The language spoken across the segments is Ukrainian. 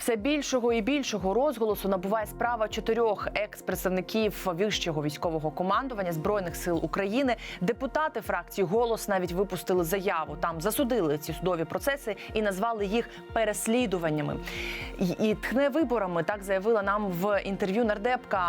Все більшого і більшого розголосу набуває справа чотирьох екс-представників вищого військового командування збройних сил України. Депутати фракції голос навіть випустили заяву. Там засудили ці судові процеси і назвали їх переслідуваннями. І, тхне виборами. Так заявила нам в інтерв'ю нардепка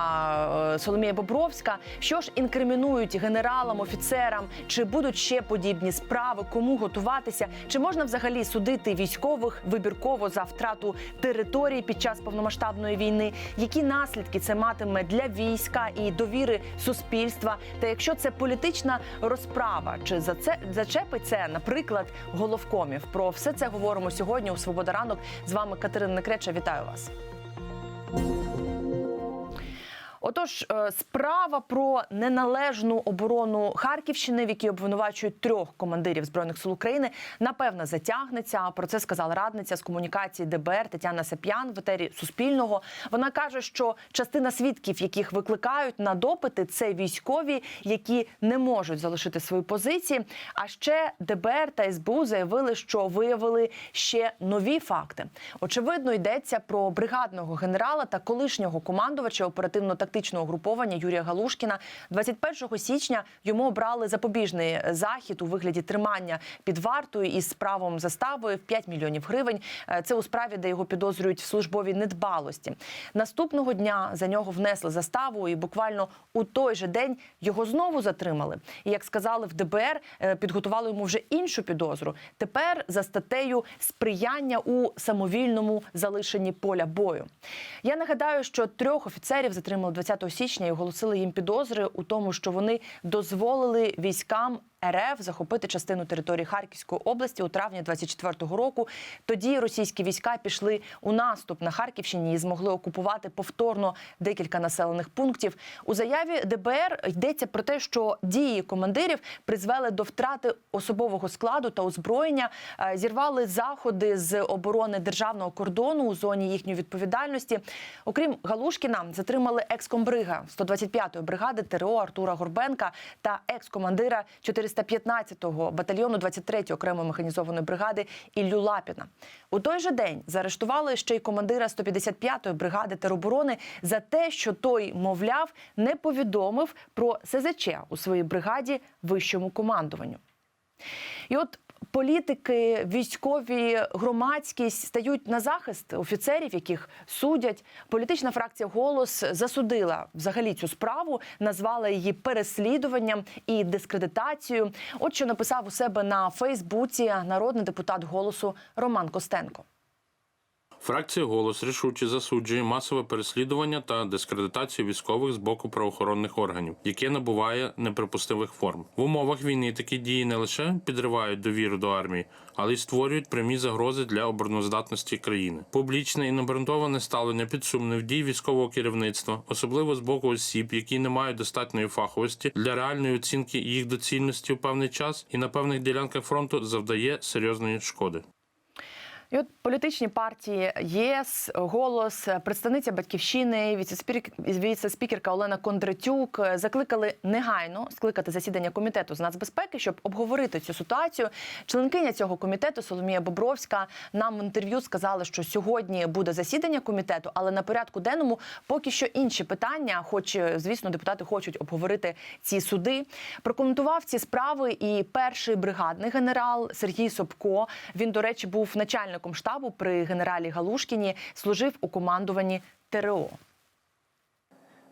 е, Соломія Бобровська. Що ж інкримінують генералам, офіцерам? Чи будуть ще подібні справи? Кому готуватися? Чи можна взагалі судити військових вибірково за втрату території під час повномасштабної війни? Які наслідки це матиме для війська і довіри суспільства? Та якщо це політична розправа, чи за це зачепить це, наприклад, головкомів? Про все це говоримо сьогодні у Свобода ранок. З вами Катерина Некреча. Вітаю вас. Отож, е, справа про неналежну оборону Харківщини, в якій обвинувачують трьох командирів збройних сил України, напевно, затягнеться. Про це сказала радниця з комунікації ДБР Тетяна Сап'ян в етері Суспільного. Вона каже, що частина свідків, яких викликають на допити, це військові, які не можуть залишити свої позиції. А ще ДБР та СБУ заявили, що виявили ще нові факти. Очевидно, йдеться про бригадного генерала та колишнього командувача оперативно-тактичного угруповання Юрія Галушкіна. 21 січня йому обрали запобіжний захід у вигляді тримання під вартою із правом заставою в 5 мільйонів гривень. Е, Це у справі, де його підозрюють в службовій недбалості. Наступного дня за нього внесли заставу, і буквально у той же день його знову затримали. І як сказали в ДБР, е, підготували йому вже іншу підозру. Тепер за статтею сприяння у самовільному залишенні поля бою. Я нагадаю, що трьох офіцерів затримали 20 січня і оголосили їм підозри у тому, що вони дозволили військам. РФ захопити частину території Харківської області у травні 24-го року. Тоді російські війська пішли у наступ на Харківщині і змогли окупувати повторно декілька населених пунктів. У заяві ДБР йдеться про те, що дії командирів призвели до втрати особового складу та озброєння, е, зірвали заходи з оборони державного кордону у зоні їхньої відповідальності. Окрім Галушкіна, затримали екскомбрига 125-ї бригади ТРО Артура Горбенка та екс-командира 415-го батальйону 23-ї окремої механізованої бригади Іллю Лапіна. У той же день заарештували ще й командира 155-ї бригади тероборони за те, що той, мовляв, не повідомив про СЗЧ у своїй бригаді вищому командуванню. І от політики, військові, громадськість стають на захист офіцерів, яких судять. Політична фракція голос засудила взагалі цю справу, назвала її переслідуванням і дискредитацією. От що написав у себе на Фейсбуці народний депутат голосу Роман Костенко. Фракція голос рішуче засуджує масове переслідування та дискредитацію військових з боку правоохоронних органів, яке набуває неприпустимих форм. В умовах війни такі дії не лише підривають довіру до армії, але й створюють прямі загрози для обороноздатності країни. Публічне і необґрунтоване ставлення під сумнів дій військового керівництва, особливо з боку осіб, які не мають достатньої фаховості для реальної оцінки їх доцільності у певний час і на певних ділянках фронту завдає серйозної шкоди. І от політичні партії ЄС, голос, представниця батьківщини, віцеспікер- віце-спікерка Олена Кондратюк закликали негайно скликати засідання комітету з нацбезпеки, щоб обговорити цю ситуацію. Членкиня цього комітету Соломія Бобровська нам в інтерв'ю сказала, що сьогодні буде засідання комітету, але на порядку денному поки що інші питання, хоч звісно, депутати хочуть обговорити ці суди. Прокоментував ці справи і перший бригадний генерал Сергій Собко. Він, до речі, був начальником штабу при генералі Галушкіні, служив у командуванні ТРО.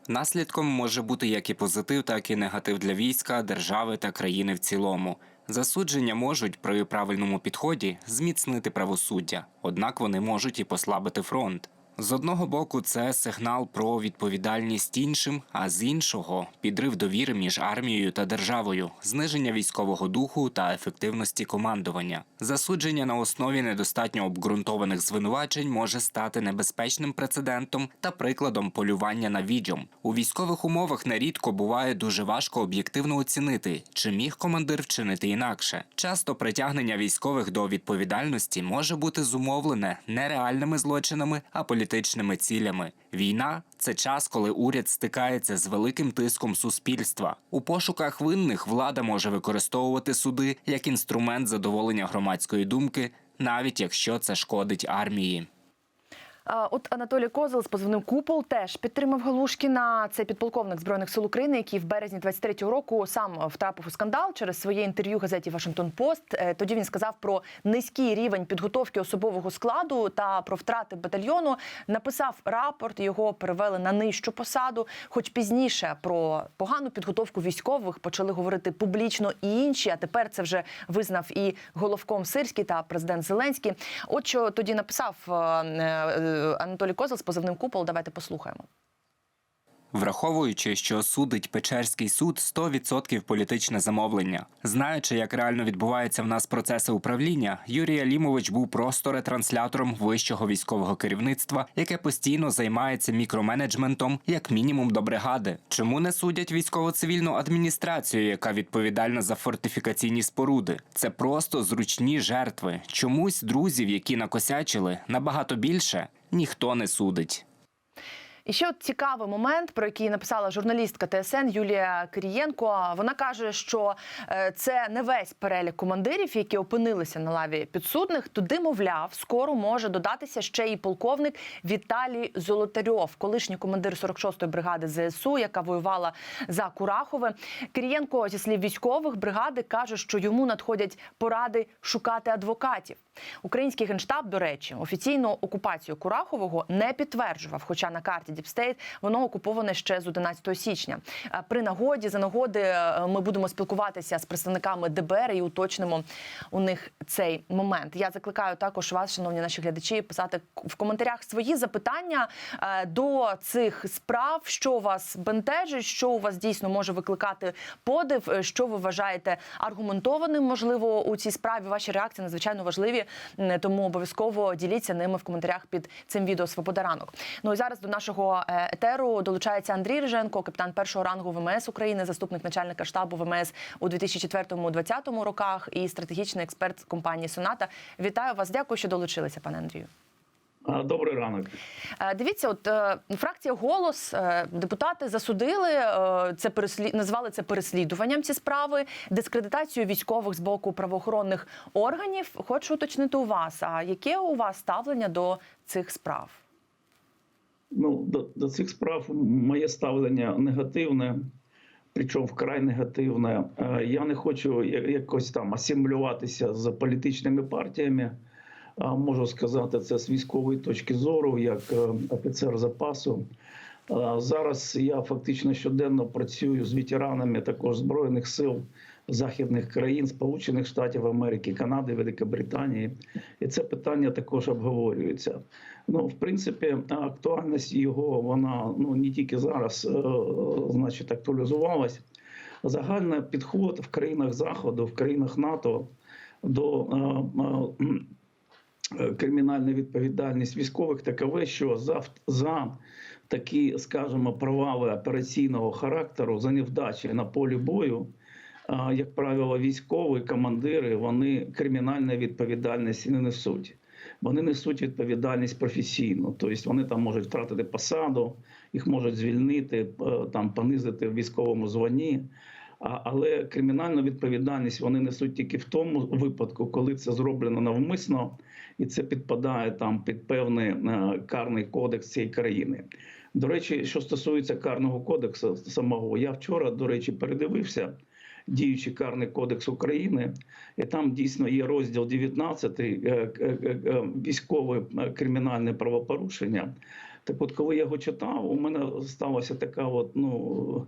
Наслідком може бути як і позитив, так і негатив для війська, держави та країни в цілому. Засудження можуть при правильному підході зміцнити правосуддя, однак вони можуть і послабити фронт. З одного боку, це сигнал про відповідальність іншим, а з іншого підрив довіри між армією та державою, зниження військового духу та ефективності командування. Засудження на основі недостатньо обґрунтованих звинувачень може стати небезпечним прецедентом та прикладом полювання на відьом. У військових умовах нерідко буває дуже важко об'єктивно оцінити, чи міг командир вчинити інакше. Часто притягнення військових до відповідальності може бути зумовлене не реальними злочинами, а політичними цілями. Війна це час, коли уряд стикається з великим тиском суспільства. У пошуках винних влада може використовувати суди як інструмент задоволення громадської думки, навіть якщо це шкодить армії. От Анатолій Козел з позивним Купол теж підтримав Галушкіна. Це підполковник збройних сил України, який в березні 23-го року сам втрапив у скандал через своє інтерв'ю газеті Вашингтон Пост. Е, Тоді він сказав про низький рівень підготовки особового складу та про втрати батальйону. Написав рапорт, його перевели на нижчу посаду. Хоч пізніше про погану підготовку військових почали говорити публічно і інші. А тепер це вже визнав і головком Сирський та президент Зеленський. От що тоді написав е, е, Анатолій Козел з позивним купол. Давайте послухаємо. Враховуючи, що судить Печерський суд 100% політичне замовлення. Знаючи, як реально відбуваються в нас процеси управління, Юрій Алімович був просто ретранслятором вищого військового керівництва, яке постійно займається мікроменеджментом, як мінімум до бригади. Чому не судять військово-цивільну адміністрацію, яка відповідальна за фортифікаційні споруди? Це просто зручні жертви. Чомусь друзів, які накосячили, набагато більше ніхто не судить. І ще от цікавий момент, про який написала журналістка ТСН Юлія Кирієнко. Вона каже, що е, це не весь перелік командирів, які опинилися на лаві підсудних. Туди, мовляв, скоро може додатися ще і полковник Віталій Золотарьов, колишній командир 46-ї бригади ЗСУ, яка воювала за Курахове. Кирієнко, зі слів військових бригади, каже, що йому надходять поради шукати адвокатів. Український генштаб, до речі, офіційно окупацію Курахового не підтверджував. Хоча на карті Діпстейт воно окуповане ще з 11 січня. Е, При нагоді за нагоди е, ми будемо спілкуватися з представниками ДБР і уточнимо у них цей момент. Я закликаю також вас, шановні наші глядачі, писати в коментарях свої запитання е, до цих справ, що вас бентежить, що у вас дійсно може викликати подив, що ви вважаєте аргументованим, можливо, у цій справі. Ваші реакції надзвичайно важливі, тому обов'язково діліться ними в коментарях під цим відео Свобода ранок. Ну і зараз до нашого е, етеру долучається Андрій Риженко, капітан першого рангу ВМС України, заступник начальника штабу ВМС у 2004-2020 роках і стратегічний експерт компанії Соната. Вітаю вас! Дякую, що долучилися, пане Андрію. Добрий ранок. Е, Дивіться, от е, фракція голос е, депутати засудили це переслід... назвали це переслідуванням ці справи, дискредитацію військових з боку правоохоронних органів. Хочу уточнити у вас. А яке у вас ставлення до цих справ? Ну, до, до цих справ моє ставлення негативне, причому вкрай негативне. Я не хочу якось там асимілюватися з політичними партіями. Можу сказати це з військової точки зору, як е, офіцер запасу. Е, Зараз я фактично щоденно працюю з ветеранами також збройних сил західних країн, Сполучених Штатів Америки, Канади, Великобританії, і це питання також обговорюється. Ну, в принципі, актуальність його вона ну не тільки зараз, е, значить, актуалізувалась. Загальний підход в країнах Заходу, в країнах НАТО до е, м, кримінальної відповідальності військових такове, що за, за такі, скажімо, провали операційного характеру, за невдачі на полі бою, як правило, військові командири вони кримінальної відповідальності не несуть. Вони несуть відповідальність професійну, тобто вони там можуть втратити посаду, їх можуть звільнити, е, там понизити в військовому званні. Але кримінальну відповідальність вони несуть тільки в тому випадку, коли це зроблено навмисно, і це підпадає там під певний е, карний кодекс цієї країни. До речі, що стосується карного кодексу самого, я вчора, до речі, передивився діючий карний кодекс України, і там дійсно є розділ 19 е, е, військове кримінальне правопорушення. Так от, коли я його читав, у мене сталася така от, ну,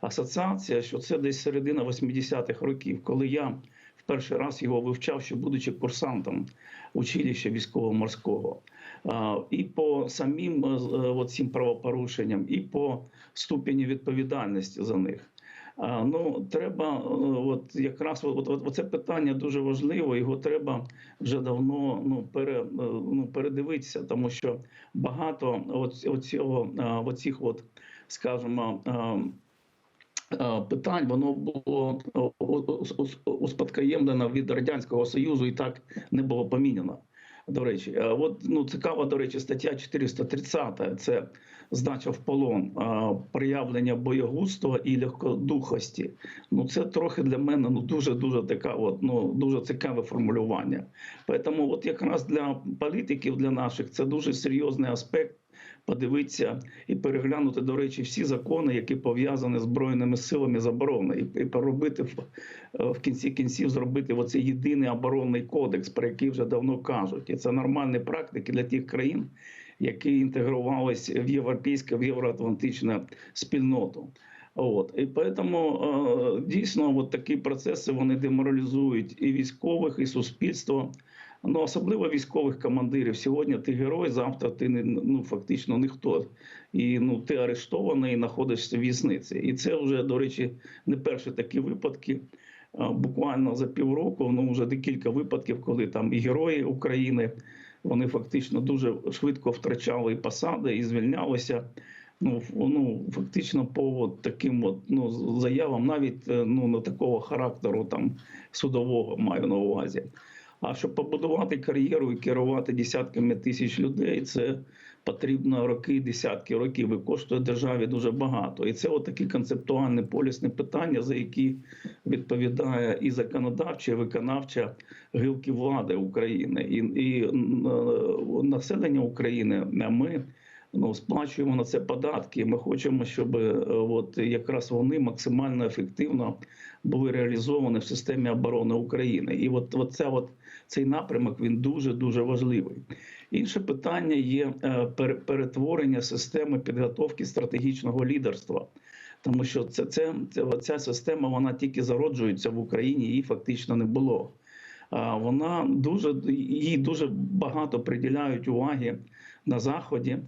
асоціація, що це десь середина 80-х років, коли я перший раз його вивчав, ще будучи курсантом училища військово-морського. І по самим е, е, от цим правопорушенням, і по ступені відповідальності за них. Ну, треба, е, от якраз от, от, от це питання дуже важливо. Його треба вже давно ну, пере, ну, передивитися, тому що багато от, е, оцих, от, скажімо, е, е, питань воно було успадкоємлено від радянського союзу і так не було поміняно. До речі, от ну цікава, до речі, стаття 430, це здача в полон, проявлення боєгузтва і легкодухості. Ну це трохи для мене ну дуже дуже така, от ну дуже цікаве формулювання. Тому якраз для політиків, для наших, це дуже серйозний аспект. Подивитися і переглянути, до речі, всі закони, які пов'язані з збройними силами з оборони, і, поробити в, е, кінці кінців зробити оцей єдиний оборонний кодекс, про який вже давно кажуть. І це нормальні практики для тих країн, які інтегрувалися в європейську, в євроатлантичну спільноту. От і тому е, дійсно от такі процеси вони деморалізують і військових, і суспільство. Ну особливо військових командирів. Сьогодні ти герой, завтра ти не ну фактично ніхто. І ну ти арештований і знаходишся в в'язниці. І це вже до речі не перші такі випадки. Буквально за півроку ну вже декілька випадків, коли там і герої України вони фактично дуже швидко втрачали і посади і звільнялися. Ну, ну фактично по от таким от, ну, заявам, навіть е, ну не такого характеру там судового маю на увазі. А щоб побудувати кар'єру і керувати десятками тисяч людей, це потрібно роки, десятки років і коштує державі дуже багато. І це отакі концептуальні полісні питання, за які відповідає і законодавча, і виконавча гілки влади України, і, і е, населення України. Ми ну, сплачуємо на це податки. Ми хочемо, щоб е, от якраз вони максимально ефективно були реалізовані в системі оборони України. І от, от, це, от цей напрямок він дуже дуже важливий. Інше питання є е, перетворення системи підготовки стратегічного лідерства. Тому що це, це, це ця система вона тільки зароджується в Україні, її фактично не було. Вона дуже їй дуже багато приділяють уваги на заході.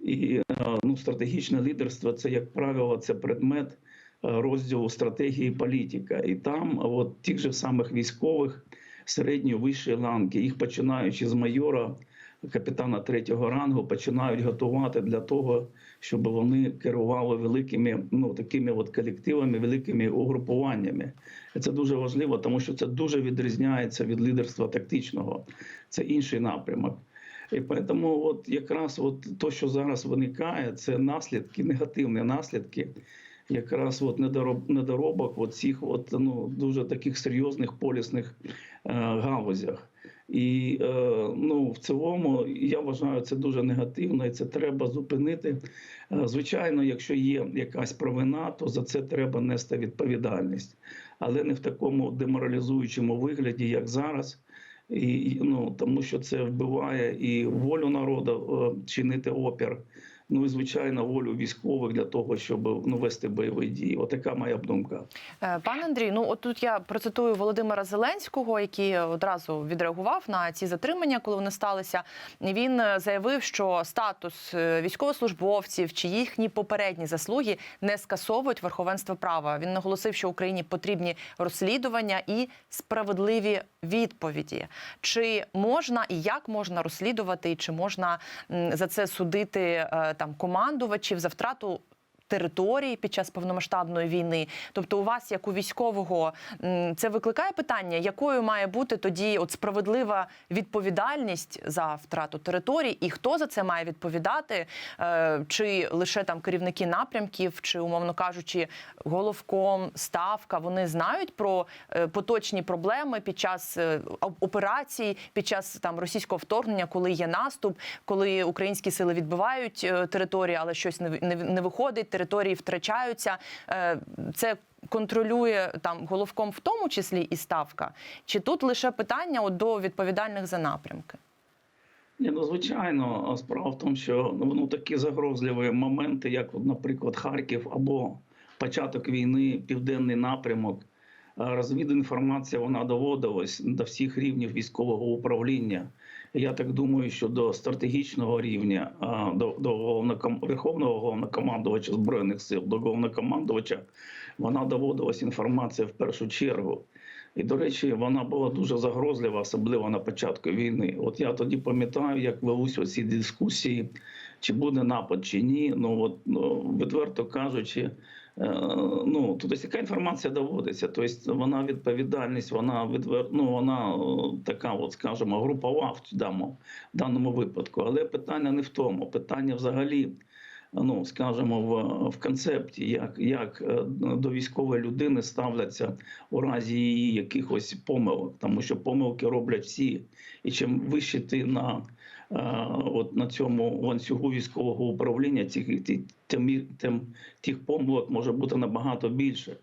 І е, ну, стратегічне лідерство це, як правило, це предмет е, розділу стратегії політика. І там, от тих же самих військових середньої вищої ланки, їх починаючи з майора, капітана третього рангу, починають готувати для того, щоб вони керували великими ну такими от колективами, великими угрупуваннями. Це дуже важливо, тому що це дуже відрізняється від лідерства тактичного. Це інший напрямок. І тому, от якраз от то, що зараз виникає, це наслідки, негативні наслідки, якраз от недороб, недоробок от цих от, ну, дуже таких серйозних полісних галузях. І е, ну, в цілому я вважаю це дуже негативно, і це треба зупинити. Е, Звичайно, якщо є якась провина, то за це треба нести відповідальність, але не в такому деморалізуючому вигляді, як зараз. І ну тому, що це вбиває і волю народу е, чинити опір. Ну і звичайно, волю військових для того, щоб ну, вести бойові дії. Отака моя б думка. Е, Пане Андрій, ну от тут я процитую Володимира Зеленського, який одразу відреагував на ці затримання, коли вони сталися. Він е, заявив, що статус е, військовослужбовців чи їхні попередні заслуги не скасовують верховенство права. Він наголосив, що Україні потрібні розслідування і справедливі відповіді. Чи можна і як можна розслідувати, і чи можна за це судити там командувачів за втрату території під час повномасштабної війни. Тобто, у вас, як у військового, це викликає питання, якою має бути тоді от справедлива відповідальність за втрату територій, і хто за це має відповідати? Е, Чи лише там керівники напрямків, чи умовно кажучи, головком, ставка вони знають про е, поточні проблеми під час е, операцій, під час там російського вторгнення, коли є наступ, коли українські сили відбивають території, але щось не, не виходить, території втрачаються. Е, Це контролює там головком, в тому числі і ставка. Чи тут лише питання от, до відповідальних за напрямки? Ні, ну звичайно, справа в тому, що ну такі загрозливі моменти, як, наприклад, Харків або початок війни, південний напрямок. а Розвідінформація вона доводилась до всіх рівнів військового управління. Я так думаю, що до стратегічного рівня, до, до головноком... верховного головнокомандувача збройних сил, до головнокомандувача, вона доводилась інформація в першу чергу. І, до речі, вона була дуже загрозлива, особливо на початку війни. От я тоді пам'ятаю, як велись оці дискусії, чи буде напад, чи ні. Ну от ну, відверто кажучи, Ну, тобто, яка інформація доводиться? Тобто, вона відповідальність, вона відвер... ну, вона е, така, от скажімо, групова в даному, в даному випадку. Але питання не в тому. Питання взагалі, ну скажімо, в, в концепті, як, як е, до військової людини ставляться у разі її якихось помилок, тому що помилки роблять всі. І чим вище ти на е, от на цьому ланцюгу військового управління, ті- тим, тим тих помилок може бути набагато більше.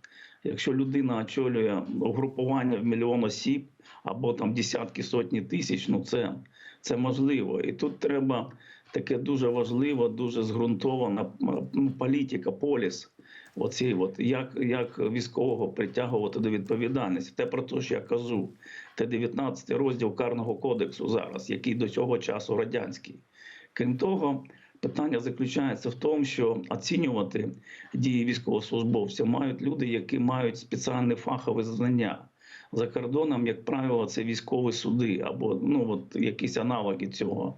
Якщо людина очолює угрупування в мільйон осіб або там десятки сотні тисяч, ну це, це можливо. І тут треба таке дуже важливо, дуже зґрунтована ну, політика, поліс. Оці, от як, як військового притягувати до відповідальності. Те про те, що я кажу, це 19 розділ Карного кодексу зараз, який до цього часу радянський. Крім того, питання заключається в тому, що оцінювати дії військовослужбовців мають люди, які мають спеціальне фахове знання. За кордоном, як правило, це військові суди або ну от якісь аналоги цього,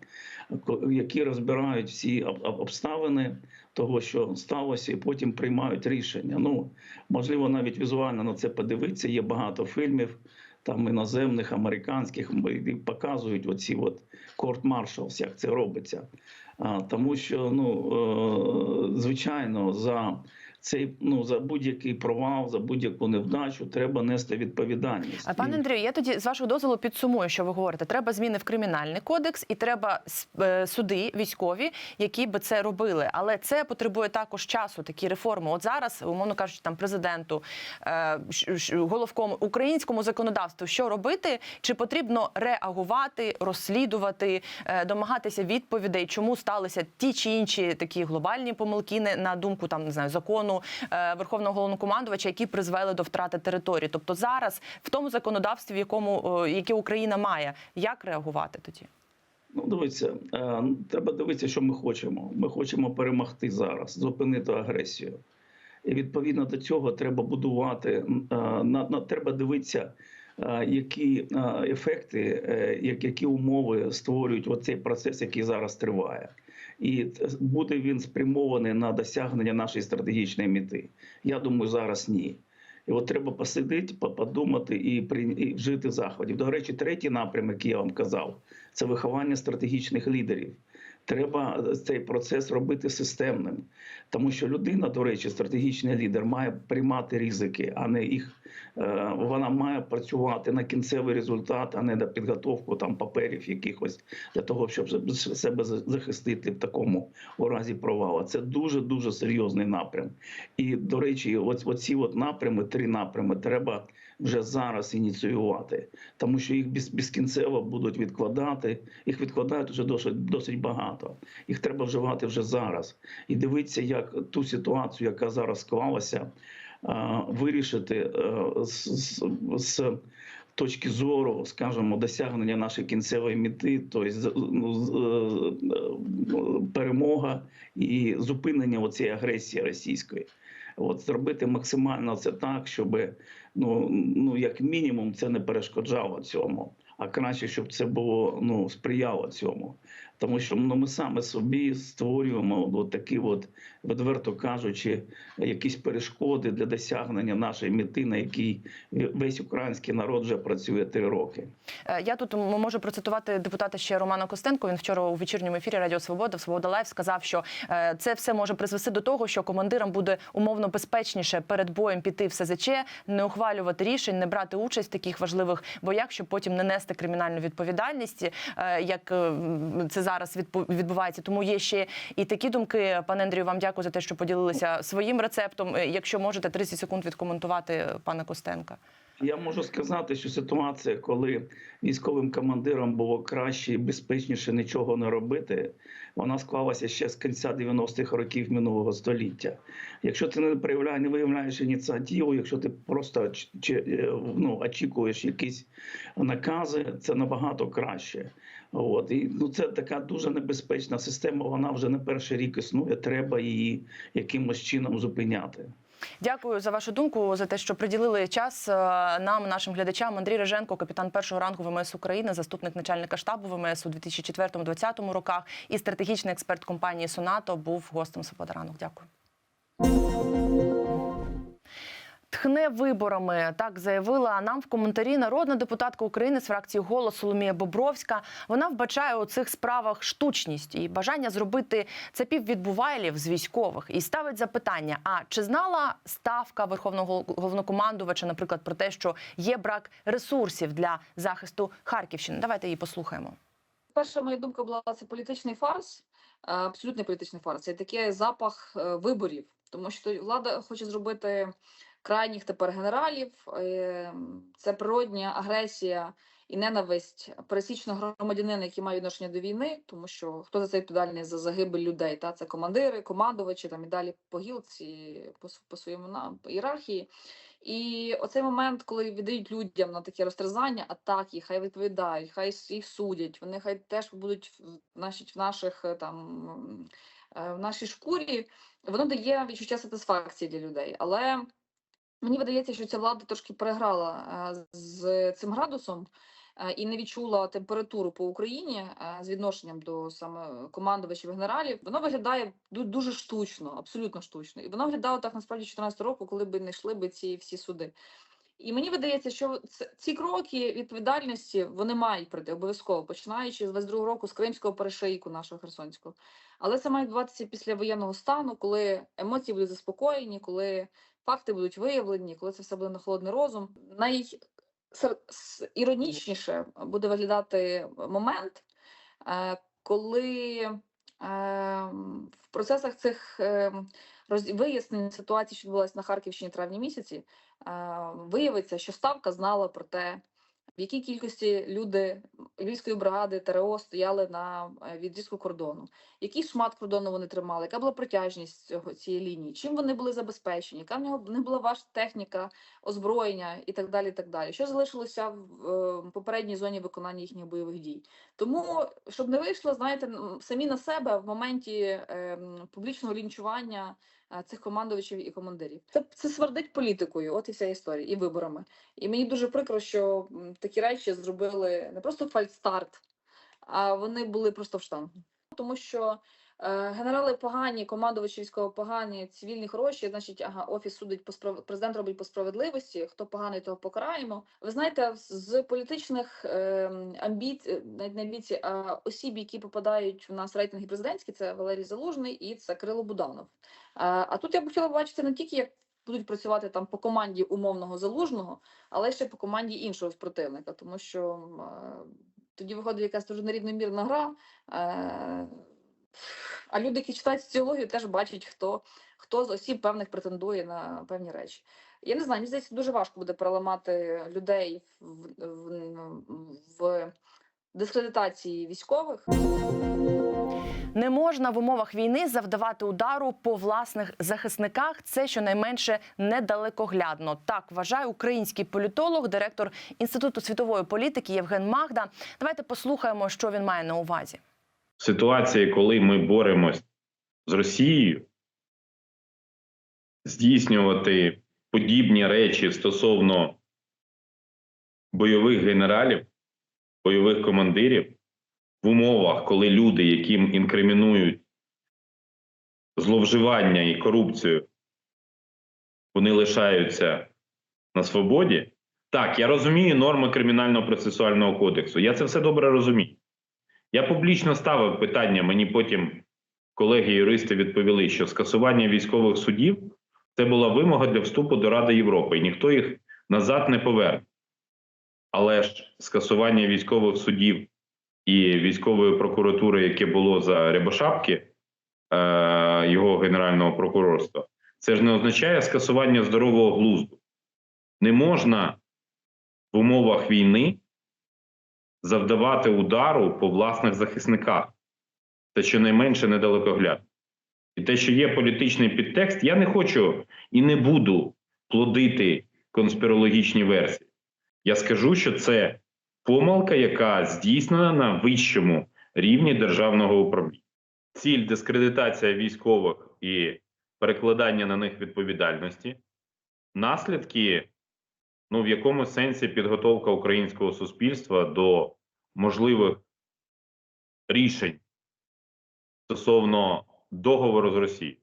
які розбирають всі об- об- обставини того, що сталося, і потім приймають рішення. Ну можливо, навіть візуально на це подивитися. Є багато фільмів, там іноземних, американських, показують оці от корт-маршалс, як це робиться. А, тому що ну е, звичайно за цей ну за будь-який провал, за будь-яку невдачу треба нести відповідальність. А пане Андрію, я тоді з вашого дозволу підсумую, що ви говорите. Треба зміни в кримінальний кодекс, і треба е, суди військові, які би це робили. Але це потребує також часу. Такі реформи. От зараз, умовно кажучи, там президенту е, головкому українському законодавству, що робити, чи потрібно реагувати, розслідувати, е, домагатися відповідей, чому сталися ті чи інші такі глобальні помилки, не- на думку там не знаю закону е, Верховного головнокомандувача, які призвели до втрати території. Тобто зараз в тому законодавстві, в якому е, яке Україна має, як реагувати тоді? Ну, дивіться, е, треба дивитися, що ми хочемо. Ми хочемо перемогти зараз, зупинити агресію. І відповідно до цього треба будувати, на, на треба дивитися, які ефекти, як- які умови створюють оцей процес, який зараз триває. І буде він спрямований на досягнення нашої стратегічної мети. Я думаю, зараз ні. І от треба посидіти, подумати і, при- вжити заходів. До речі, третій напрямок, який я вам казав, це виховання стратегічних лідерів. Треба цей процес робити системним, тому що людина, до речі, стратегічний лідер, має приймати ризики, а не їх. е, Вона має працювати на кінцевий результат, а не на підготовку там паперів якихось для того, щоб себе захистити в такому у разі провалу. Це дуже дуже серйозний напрям. І до речі, оц- оці от напрями, три напрями, треба вже зараз ініціювати, тому що їх без, безкінцево будуть відкладати. Їх відкладають вже досить досить багато. Їх треба вживати вже зараз і дивитися, як ту ситуацію, яка зараз склалася, вирішити е, з, з, з точки зору, скажімо, досягнення нашої кінцевої мети, тобто ну, е, е, перемога і зупинення оцієї агресії російської. От зробити максимально це так, щоб ну, ну як мінімум це не перешкоджало цьому, а краще, щоб це було ну сприяло цьому. Тому що ну, ми саме собі створюємо от такі, от, відверто кажучи, якісь перешкоди для досягнення нашої мети, на якій весь український народ вже працює три роки. Е, Я тут можу процитувати депутата ще Романа Костенко. Він вчора у вечірньому ефірі Радіо Свобода в Свобода Лайв сказав, що е, це все може призвести до того, що командирам буде умовно безпечніше перед боєм піти в СЗЧ, не ухвалювати рішень, не брати участь в таких важливих боях, щоб потім не нести кримінальну відповідальність, е, як це зараз відбувається. Тому є ще і такі думки. Пане Андрію, вам дякую за те, що поділилися своїм рецептом. Е, Якщо можете 30 секунд відкоментувати пана Костенка. Я можу сказати, що ситуація, коли військовим командирам було краще і безпечніше нічого не робити, вона склалася ще з кінця 90-х років минулого століття. Якщо ти не проявляєш, не виявляєш ініціативу, якщо ти просто е, ну, очікуєш якісь накази, це набагато краще. От і ну це така дуже небезпечна система. Вона вже не перший рік існує. Треба її якимось чином зупиняти. Дякую за вашу думку, за те, що приділили час е, нам, нашим глядачам. Андрій Реженко, капітан першого ранку ВМС України, заступник начальника штабу ВМС у 2004-2020 роках і стратегічний експерт компанії Сонато був гостем «Свобода ранок». Дякую. Тхне виборами. Так заявила нам в коментарі народна депутатка України з фракції «Голос» Соломія Бобровська. Вона вбачає у цих справах штучність і бажання зробити цепів-відбувайлів з військових і ставить запитання: а чи знала ставка верховного головнокомандувача, наприклад, про те, що є брак ресурсів для захисту Харківщини? Давайте її послухаємо. Перша моя думка була це політичний фарс, е, абсолютний політичний фарс. Це такий запах е, виборів, тому що влада хоче зробити крайніх тепер генералів. е, Це природня агресія і ненависть пересічного громадянина, який має відношення до війни, тому що хто за це відповідальний за загибель людей? Та це командири, командувачі там і далі по гілці, по, по своєму на ієрархії. І оцей момент, коли віддають людям на таке розтерзання, атаки, хай відповідають, хай їх судять, вони хай теж будуть значить, в наших е, там е, в нашій шкурі, воно дає відчуття сатисфакції для людей. Але мені видається, що ця влада трошки переграла е, з цим градусом. е, І не відчула температуру по Україні е, з відношенням до саме командувачів генералів. Воно виглядає ду- дуже штучно, абсолютно штучно. І воно виглядало так насправді 14 року, коли б не йшли би ці всі суди. І мені видається, що ці кроки відповідальності вони мають прийти обов'язково, починаючи з 22 року з кримського перешийку нашого херсонського. Але це має відбуватися після воєнного стану, коли емоції будуть заспокоєні, коли факти будуть виявлені, коли це все буде на холодний розум. Найіронічніше буде виглядати момент, коли в процесах цих вияснень ситуації, що відбулася на Харківщині травні місяці, е, виявиться, що ставка знала про те, в якій кількості люди Львівської бригади ТРО стояли на е, відрізку кордону, який шмат кордону вони тримали, яка була протяжність цього цієї лінії, чим вони були забезпечені, яка в нього них була ваша техніка, озброєння і так далі. і так далі. Що залишилося в е, попередній зоні виконання їхніх бойових дій? Тому, щоб не вийшло, знаєте, самі на себе в моменті е, публічного лінчування цих командувачів і командирів. Це, це свердить політикою, от і вся історія, і виборами. І мені дуже прикро, що такі речі зробили не просто фальстарт, а вони були просто в штангу. Тому що е, генерали погані, командувачі військово погані, цивільні хороші, значить, ага, офіс судить по справ... президент робить по справедливості. Хто поганий, того покараємо. Ви знаєте, з- політичних е, амбіцій, не амбіцій, а осіб, які попадають в нас в рейтинги президентські, це Валерій Залужний і це Кирило Буданов. А, а тут я б хотіла бачити не тільки як будуть працювати там по команді умовного залужного, але ще по команді іншого противника, тому що е, тоді виходить якась дуже нерівномірна гра. Е, а люди, які читають соціологію, теж бачать, хто, хто з осіб певних претендує на певні речі. Я не знаю, мені здається, дуже важко буде переламати людей в, в, в дискредитації військових. Не можна в умовах війни завдавати удару по власних захисниках. Це щонайменше недалекоглядно. Так вважає український політолог, директор інституту світової політики Євген Магда. Давайте послухаємо, що він має на увазі. Ситуації, коли ми боремось з Росією, здійснювати подібні речі стосовно бойових генералів, бойових командирів в умовах, коли люди, яким інкримінують зловживання і корупцію, вони лишаються на свободі. Так, я розумію норми кримінального процесуального кодексу. Я це все добре розумію. Я публічно ставив питання, мені потім колеги-юристи відповіли, що скасування військових судів це була вимога для вступу до Ради Європи, і ніхто їх назад не поверне. Але ж скасування військових судів і військової прокуратури, яке було за Рябошапки е, його генерального прокурорства, це ж не означає скасування здорового глузду. Не можна в умовах війни завдавати удару по власних захисниках. Це щонайменше недалекоглядно. І те, що є політичний підтекст, я не хочу і не буду плодити конспірологічні версії. Я скажу, що це помилка, яка здійснена на вищому рівні державного управління. Ціль дискредитація військових і перекладання на них відповідальності, наслідки ну, в якому сенсі підготовка українського суспільства до можливих рішень стосовно договору з Росією.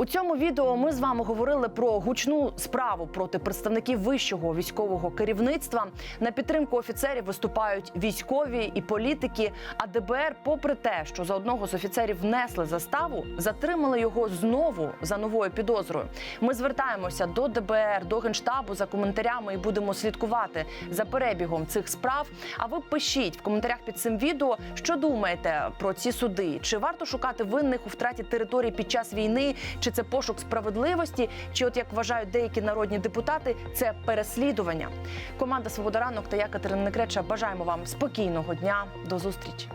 У цьому відео ми з вами говорили про гучну справу проти представників вищого військового керівництва. На підтримку офіцерів виступають військові і політики. А ДБР, попри те, що за одного з офіцерів внесли заставу, затримали його знову за новою підозрою. Ми звертаємося до ДБР, до генштабу за коментарями і будемо слідкувати за перебігом цих справ. А ви пишіть в коментарях під цим відео, що думаєте про ці суди. Чи варто шукати винних у втраті території під час війни? Чи це пошук справедливості? Чи, от як вважають деякі народні депутати, це переслідування? Команда Свобода ранок та я Катерина Некреча бажаємо вам спокійного дня. До зустрічі.